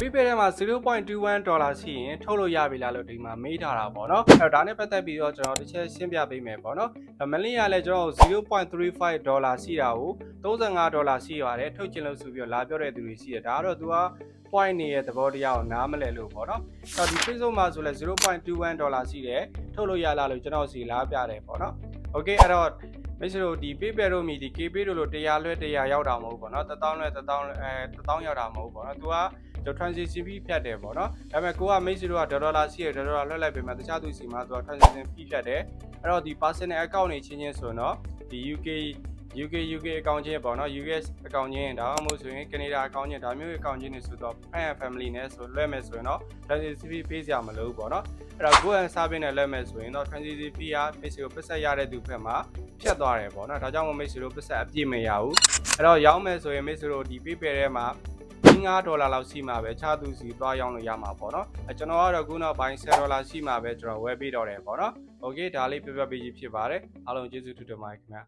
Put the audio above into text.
PayPal ထဲမှာ0.21ဒေါ်လာရှိရင်ထုတ်လို့ရပြီလားလို့ဒီမှာမေးထားတာပေါ့နော်အဲ့တော့ဒါနဲ့ပတ်သက်ပြီးတော့ကျွန်တော်တစ်ချက်ရှင်းပြပေးမယ်ပေါ့နော်မလင်းရလဲကျွန်တော်0.35ဒေါ်လာရှိတာကို35ဒေါ်လာရှိရတယ်ထုတ်ချင်လို့ဆိုပြီးတော့လာပြောတဲ့သူတွေရှိတယ်ဒါကတော့သူက point နေရဲ့သဘောတရားကိုနားမလဲလို့ပေါ့နော်အဲ့တော့ဒီ Facebook မှာဆိုလဲ0.21ဒေါ်လာရှိတယ်ထုတ်လို့ရလားလို့ကျွန်တော်စီလာပြတယ်ပေါ့နော် Okay အဲ့တော့မိတ်ဆွေတို့ဒီ PayPal တို့မြည်ဒီ KPay တို့လို့100လွဲ100ရောက်တာမဟုတ်ဘူးပေါ့နော်1000လွဲ1000အဲ1000ရောက်တာမဟုတ်ဘူးပေါ့နော်သူကကျွန်တော် transaction fee ဖြတ်တယ်ပေါ့နော်ဒါပေမဲ့ကိုကမိတ်ဆွေတို့ကဒေါ်လာရှိရဒေါ်လာလွှဲလိုက်ပေးမယ်တခြားသူစီမှာသူက transaction fee ဖြတ်တယ်အဲ့တော့ဒီ personal account တွေချင်းချင်းဆိုတော့ဒီ UK UK UK account ချင်းပေါ့နော် US account ချင်းဒါမှမဟုတ်ဆိုရင် Canada account ချင်းဒါမျိုး account ချင်းတွေဆိုတော့ friend and family နဲ့ဆိုလွှဲမယ်ဆိုရင်တော့ transaction fee ပေးစရာမလိုဘူးပေါ့နော်အဲ့တော့ go and service နဲ့လွှဲမယ်ဆိုရင်တော့ transaction fee ကမိတ်ဆွေတို့ပတ်ဆက်ရတဲ့သူဘက်မှာဖြတ်သွားတယ်ပေါ့နော်ဒါကြောင့်မို့မိတ်ဆွေတို့ပတ်ဆက်အပြည့်မရဘူးအဲ့တော့ရောင်းမယ်ဆိုရင်မိတ်ဆွေတို့ဒီ PayPal ထဲမှာ 5ဒေါ်လာလောက်ရှိမှာပဲခြားသူစီသွားရောင်းလို့ရမှာပေါ့နော်အဲကျွန်တော်ကတော့ခုနောက်ပိုင်း10ဒေါ်လာရှိမှာပဲကျွန်တော်ဝယ်ပေးတော့တယ်ပေါ့နော်โอเคဒါလေးပြပြပေးကြီးဖြစ်ပါတယ်အားလုံးကျေးဇူးတူတင်ပါတယ်ခင်ဗျာ